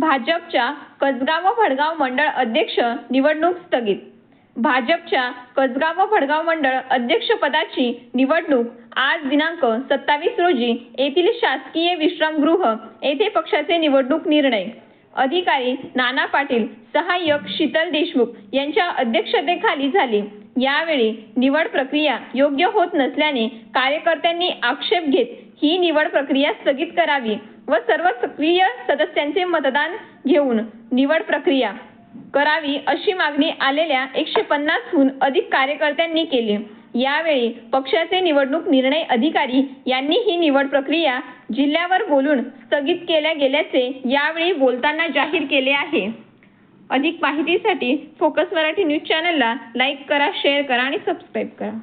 भाजपच्या कसगाव व भडगाव मंडळ अध्यक्ष निवडणूक स्थगित. भाजपच्या कसगाव व भडगाव मंडळ अध्यक्षपदाची निवडणूक आज दिनांक सत्तावीस रोजी येथील शासकीय विश्रामगृह येथे पक्षाचे निवडणूक निर्णय. अधिकारी नाना पाटील सहाय्यक शीतल देशमुख यांच्या अध्यक्षतेखाली झाली. यावेळी निवड प्रक्रिया योग्य होत नसल्याने कार्यकर्त्यांनी आक्षेप घेत ही निवड प्रक्रिया स्थगित करावी. व सर्व सक्रिय सदस्यांचे मतदान घेऊन निवड प्रक्रिया करावी अशी मागणी आलेल्या एकशे पन्नासहून अधिक कार्यकर्त्यांनी केली. यावेळी पक्षाचे निवडणूक निर्णय अधिकारी यांनी ही निवड प्रक्रिया जिल्ह्यावर बोलून स्थगित केल्या गेल्याचे यावेळी बोलताना जाहीर केले आहे. अधिक माहितीसाठी फोकस मराठी न्यूज चॅनलला लाईक करा शेअर करा आणि सबस्क्राईब करा.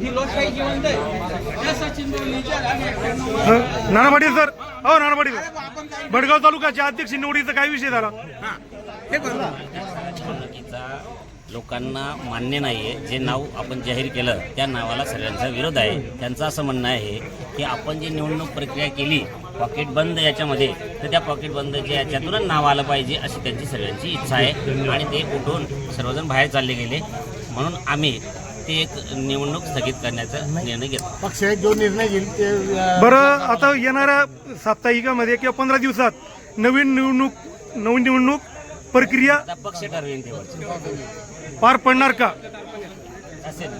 ही लोकशाही जिवंत आहे. त्या सचिन नाना पाटील सर हो नाना पाटील भडगाव तालुक्याच्या अध्यक्ष निवडीचा काय विषय झाला? हे लोकांना मान्य नाही आहे जे नाव आपण जाहीर केलं त्या नावाला सगळ्यांचा विरोध आहे. त्यांचं असं म्हणणं आहे की आपण जी निवडणूक प्रक्रिया केली पॉकेट बंद याच्यामध्ये तर त्या पॉकेट बंदच्या याच्यातूनच नाव आलं पाहिजे अशी त्यांची सगळ्यांची इच्छा आहे. आणि ते उठून सर्वजण बाहेर चालले गेले. म्हणून आम्ही ते एक निवडणूक स्थगित करण्याचा निर्णय घेतला. पक्ष जो निर्णय घेईल ते अ, बरं आता येणाऱ्या साप्ताहिकामध्ये किंवा पंधरा दिवसात नवीन निवडणूक नवीन निवडणूक प्रक्रिया आता पक्ष तेव्हा. पार पडणार का? असेल.